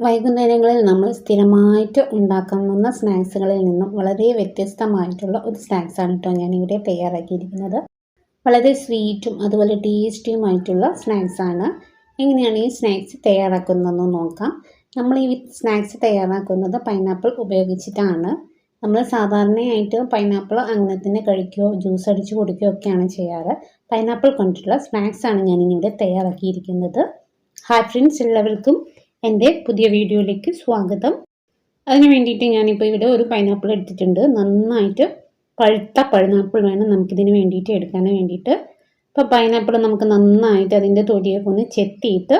വൈകുന്നേരങ്ങളിൽ നമ്മൾ സ്ഥിരമായിട്ട് ഉണ്ടാക്കുന്ന സ്നാക്സുകളിൽ നിന്നും വളരെ വ്യത്യസ്തമായിട്ടുള്ള ഒരു സ്നാക്സാണ് കേട്ടോ ഞാനിവിടെ തയ്യാറാക്കിയിരിക്കുന്നത്. വളരെ സ്വീറ്റും അതുപോലെ ടേസ്റ്റിയുമായിട്ടുള്ള സ്നാക്സാണ്. എങ്ങനെയാണ് ഈ സ്നാക്സ് തയ്യാറാക്കുന്നതെന്ന് നോക്കാം. നമ്മൾ ഈ സ്നാക്സ് തയ്യാറാക്കുന്നത് പൈനാപ്പിൾ ഉപയോഗിച്ചിട്ടാണ്. നമ്മൾ സാധാരണയായിട്ട് പൈനാപ്പിൾ അങ്ങനെ തന്നെ കഴിക്കുകയോ ജ്യൂസ് അടിച്ച് കുടിക്കുകയോ ഒക്കെയാണ് ചെയ്യാറ്. പൈനാപ്പിൾ കൊണ്ടുള്ള സ്നാക്സാണ് ഞാനിവിടെ തയ്യാറാക്കിയിരിക്കുന്നത്. ഹായ് ഫ്രണ്ട്സ് എല്ലാവർക്കും എന്റെ പുതിയ വീഡിയോയിലേക്ക് സ്വാഗതം. അതിന് വേണ്ടിയിട്ട് ഞാനിപ്പോൾ ഇവിടെ ഒരു പൈനാപ്പിൾ എടുത്തിട്ടുണ്ട്. നന്നായിട്ട് പഴുത്ത പൈനാപ്പിൾ വേണം നമുക്കിതിന് വേണ്ടിയിട്ട് എടുക്കാൻ വേണ്ടിയിട്ട്. അപ്പോൾ പൈനാപ്പിൾ നമുക്ക് നന്നായിട്ട് അതിന്റെ തൊലിയൊക്കെ ഒന്ന് ചെത്തിയിട്ട്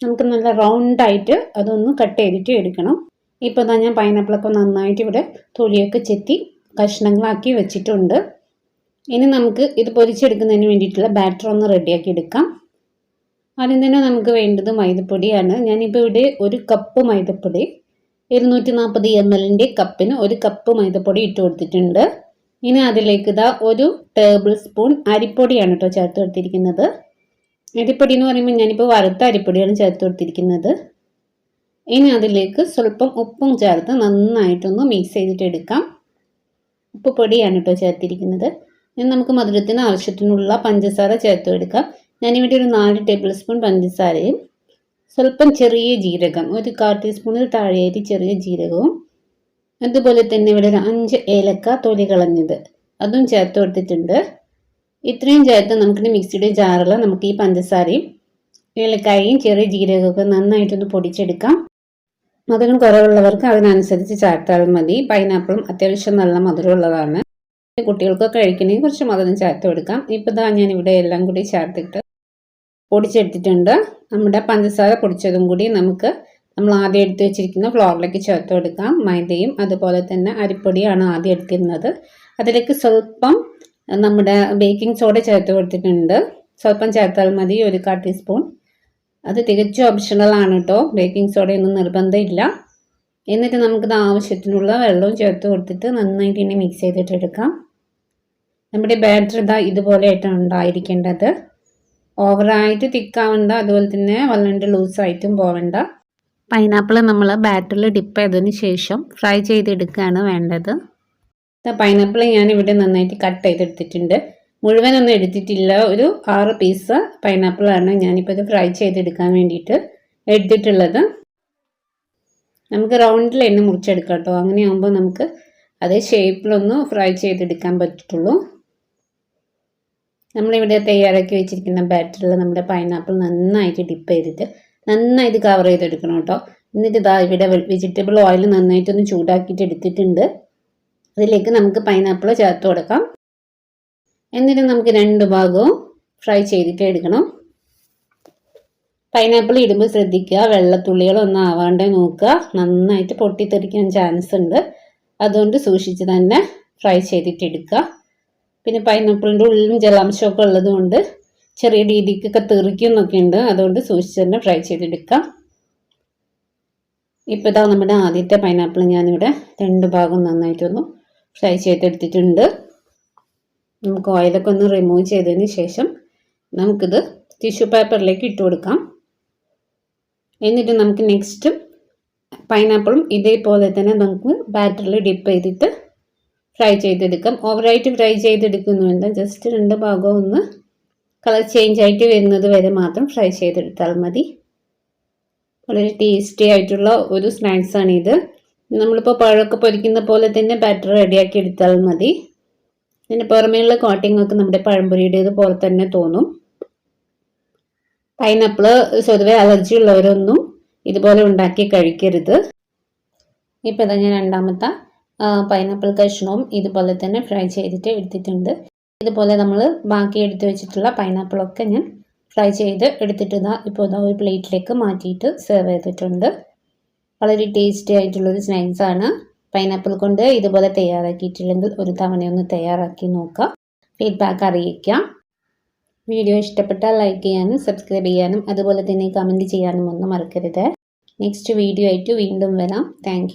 നമുക്ക് നല്ല റൗണ്ടായിട്ട് അതൊന്ന് കട്ട് ചെയ്തിട്ട് എടുക്കണം. ഇപ്പോൾ തന്നെ ഞാൻ പൈനാപ്പിളൊക്കെ നന്നായിട്ട് ഇവിടെ തൊലിയൊക്കെ ചെത്തി കഷ്ണങ്ങളാക്കി വെച്ചിട്ടുണ്ട്. ഇനി നമുക്ക് ഇത് പൊരിച്ചെടുക്കുന്നതിന് വേണ്ടിയിട്ടുള്ള ബാറ്റർ ഒന്ന് റെഡിയാക്കി എടുക്കാം. ആദ്യം തന്നെ നമുക്ക് വേണ്ടത് മൈദപ്പൊടിയാണ്. ഞാനിപ്പോൾ ഇവിടെ ഒരു കപ്പ് മൈദപ്പൊടി ഇരുന്നൂറ്റി നാൽപ്പത് എം എല്ലിന്റെ കപ്പിന് ഒരു കപ്പ് മൈദപ്പൊടി ഇട്ട് കൊടുത്തിട്ടുണ്ട്. ഇനി അതിലേക്ക് ഇതാ ഒരു ടേബിൾ സ്പൂൺ അരിപ്പൊടിയാണ് കേട്ടോ ചേർത്ത് കൊടുത്തിരിക്കുന്നത്. അരിപ്പൊടി എന്ന് പറയുമ്പോൾ ഞാനിപ്പോൾ വറുത്ത അരിപ്പൊടിയാണ് ചേർത്ത് കൊടുത്തിരിക്കുന്നത്. ഇനി അതിലേക്ക് സ്വല്പം ഉപ്പും ചേർത്ത് നന്നായിട്ടൊന്ന് മിക്സ് ചെയ്തിട്ട് എടുക്കാം. ഉപ്പ് പൊടിയാണ് കേട്ടോ ചേർത്തിരിക്കുന്നത്. ഇനി നമുക്ക് മധുരത്തിന് ആവശ്യത്തിനുള്ള പഞ്ചസാര ചേർത്ത് എടുക്കാം. ഞാനിവിടെ ഒരു നാല് ടേബിൾ സ്പൂൺ പഞ്ചസാരയും സ്വല്പം ചെറിയ ജീരകം ഒരു കാൽ ടീസ്പൂണിൽ താഴെയായിട്ട് ചെറിയ ജീരകവും അതുപോലെ തന്നെ ഇവിടെ ഒരു അഞ്ച് ഏലക്ക തൊലി കളഞ്ഞത്. അതും ചേർത്ത് കൊടുത്തിട്ടുണ്ട്. ഇത്രയും ചേർത്ത് നമുക്ക് മിക്സിയുടെ ജാറിൽ നമുക്ക് ഈ പഞ്ചസാരയും ഏലക്കായയും ചെറിയ ജീരകമൊക്കെ നന്നായിട്ടൊന്ന് പൊടിച്ചെടുക്കാം. മധുരം കുറവുള്ളവർക്ക് അതിനനുസരിച്ച് ചേർത്താൽ മതി. പൈനാപ്പിളും അത്യാവശ്യം നല്ല മധുരമുള്ളതാണ്. കുട്ടികൾക്കൊക്കെ കഴിക്കണമെങ്കിൽ കുറച്ച് മധുരം ചേർത്ത് കൊടുക്കാം. ഇപ്പോൾ ഇതാ ഞാൻ ഇവിടെ എല്ലാം കൂടി ചേർത്തിട്ട് പൊടിച്ചെടുത്തിട്ടുണ്ട്. നമ്മുടെ പഞ്ചസാര പൊടിച്ചതും കൂടി നമുക്ക് നമ്മൾ ആദ്യം എടുത്ത് വെച്ചിരിക്കുന്ന ഫ്ലോറിലേക്ക് ചേർത്ത് കൊടുക്കാം. മൈദയും അതുപോലെ തന്നെ അരിപ്പൊടിയാണ് ആദ്യം എടുത്തിരുന്നത്. അതിലേക്ക് സ്വല്പം നമ്മുടെ ബേക്കിംഗ് സോഡ ചേർത്ത് കൊടുത്തിട്ടുണ്ട്. സ്വല്പം ചേർത്താൽ മതി ഒരു കാ ടീസ്പൂൺ. അത് തികച്ചും ഓപ്ഷണൽ ആണ് കേട്ടോ ബേക്കിംഗ് സോഡയൊന്നും നിർബന്ധമില്ല. എന്നിട്ട് നമുക്കിത് ആവശ്യത്തിനുള്ള വെള്ളവും ചേർത്ത് കൊടുത്തിട്ട് നന്നായിട്ട് ഇനി മിക്സ് ചെയ്തിട്ടെടുക്കാം നമ്മുടെ ബാറ്റർ ഇതാ ഇതുപോലെയായിട്ടാണ് ഉണ്ടായിരിക്കേണ്ടത്. ഓവറായിട്ട് തിക്കാവണ്ട അതുപോലെ തന്നെ വല്ലാണ്ട് ലൂസായിട്ടും പോവണ്ട. പൈനാപ്പിൾ നമ്മൾ ബാറ്ററിൽ ഡിപ്പ് ചെയ്തതിന് ശേഷം ഫ്രൈ ചെയ്തെടുക്കുകയാണ് വേണ്ടത്. പൈനാപ്പിൾ ഞാൻ ഇവിടെ നന്നായിട്ട് കട്ട് ചെയ്തെടുത്തിട്ടുണ്ട്. മുഴുവനൊന്നും എടുത്തിട്ടില്ല. ഒരു ആറ് പീസ് പൈനാപ്പിളാണ് ഞാനിപ്പോൾ ഇത് ഫ്രൈ ചെയ്തെടുക്കാൻ വേണ്ടിയിട്ട് എടുത്തിട്ടുള്ളത്. നമുക്ക് റൗണ്ടിൽ എണ്ണ മുറിച്ചെടുക്കാം കേട്ടോ. അങ്ങനെയാകുമ്പോൾ നമുക്ക് അതേ ഷേപ്പിലൊന്ന് ഫ്രൈ ചെയ്തെടുക്കാൻ പറ്റുള്ളൂ നമ്മളിവിടെ തയ്യാറാക്കി വെച്ചിരിക്കുന്ന ബാറ്ററിൽ നമ്മുടെ പൈനാപ്പിൾ നന്നായിട്ട് ഡിപ്പ് ചെയ്തിട്ട് നന്നായിട്ട് കവർ ചെയ്തെടുക്കണം കേട്ടോ. എന്നിട്ട് ഇതാ ഇവിടെ വെജിറ്റബിൾ ഓയിൽ നന്നായിട്ടൊന്ന് ചൂടാക്കിയിട്ട് എടുത്തിട്ടുണ്ട്. അതിലേക്ക് നമുക്ക് പൈനാപ്പിൾ ചേർത്ത് കൊടുക്കാം. എന്നിട്ട് നമുക്ക് രണ്ട് ഭാഗവും ഫ്രൈ ചെയ്തിട്ട് എടുക്കണം. പൈനാപ്പിൾ ഇടുമ്പോൾ ശ്രദ്ധിക്കുക വെള്ളത്തുള്ളികളൊന്നും ആവാണ്ട് നോക്കുക. നന്നായിട്ട് പൊട്ടിത്തെറിക്കാൻ ചാൻസ് ഉണ്ട്. അതുകൊണ്ട് സൂക്ഷിച്ച് തന്നെ ഫ്രൈ ചെയ്തിട്ട് എടുക്കുക. പിന്നെ പൈനാപ്പിളിന്റെ ഉള്ളിലും ജലാംശമൊക്കെ ഉള്ളതുകൊണ്ട് ചെറിയ രീതിക്കൊക്കെ തെറിക്കുന്നൊക്കെ ഉണ്ട്. അതുകൊണ്ട് സൂക്ഷിച്ച് തന്നെ ഫ്രൈ ചെയ്തെടുക്കാം. ഇപ്പോൾ ഇതാ നമ്മുടെ ആദ്യത്തെ പൈനാപ്പിൾ ഞാനിവിടെ രണ്ട് ഭാഗം നന്നായിട്ടൊന്ന് ഫ്രൈ ചെയ്തെടുത്തിട്ടുണ്ട്. നമുക്ക് ഓയിലൊക്കെ ഒന്ന് റിമൂവ് ചെയ്തതിന് ശേഷം നമുക്കിത് ടിഷ്യൂ പേപ്പറിലേക്ക് ഇട്ട് കൊടുക്കാം. എന്നിട്ട് നമുക്ക് നെക്സ്റ്റ് പൈനാപ്പിളും ഇതേപോലെ തന്നെ നമുക്ക് ബാറ്ററിൽ ഡിപ്പ് ചെയ്തിട്ട് ഫ്രൈ ചെയ്തെടുക്കാം. ഓവറായിട്ട് ഫ്രൈ ചെയ്തെടുക്കുന്നുണ്ട് ജസ്റ്റ് രണ്ട് ഭാഗവും ഒന്ന് കളർ ചേഞ്ച് ആയിട്ട് വരുന്നത് വരെ മാത്രം ഫ്രൈ ചെയ്തെടുത്താൽ മതി. വളരെ ടേസ്റ്റി ആയിട്ടുള്ള ഒരു സ്നാക്സാണിത് നമ്മളിപ്പോൾ പഴമൊക്കെ പൊരിക്കുന്ന പോലെ തന്നെ ബാറ്റർ റെഡിയാക്കി എടുത്താൽ മതി. ഇതിന്റെ പുറമേയുള്ള കോട്ടിംഗ് ഒക്കെ നമ്മുടെ പഴംപൊരിയുടേത് പോലെ തന്നെ തോന്നും. പൈനാപ്പിൾ സ്വതവേ അലർജി ഉള്ളവരൊന്നും ഇതുപോലെ ഉണ്ടാക്കി കഴിക്കരുത്. ഇപ്പം തന്നെ രണ്ടാമത്തെ പൈനാപ്പിൾ കഷ്ണവും ഇതുപോലെ തന്നെ ഫ്രൈ ചെയ്തിട്ട് എടുത്തിട്ടുണ്ട്. ഇതുപോലെ നമ്മൾ ബാക്കി എടുത്തു വെച്ചിട്ടുള്ള പൈനാപ്പിളൊക്കെ ഞാൻ ഫ്രൈ ചെയ്ത് എടുത്തിട്ട് ഇതാ ഇപ്പോൾ ഇതാ ഒരു പ്ലേറ്റിലേക്ക് മാറ്റിയിട്ട് സെർവ് ചെയ്തിട്ടുണ്ട്. വളരെ ടേസ്റ്റി ആയിട്ടുള്ളൊരു സ്നാക്സാണ് പൈനാപ്പിൾ കൊണ്ട് ഇതുപോലെ തയ്യാറാക്കിയിട്ടില്ലെങ്കിൽ ഒരു തവണയൊന്ന് തയ്യാറാക്കി നോക്കുക ഫീഡ്ബാക്ക് അറിയിക്കാം. വീഡിയോ ഇഷ്ടപ്പെട്ടാൽ ലൈക്ക് ചെയ്യാനും സബ്സ്ക്രൈബ് ചെയ്യാനും അതുപോലെ തന്നെ കമന്റ് ചെയ്യാനും ഒന്നും മറക്കരുത്. നെക്സ്റ്റ് വീഡിയോ ആയിട്ട് വീണ്ടും വരാം. താങ്ക്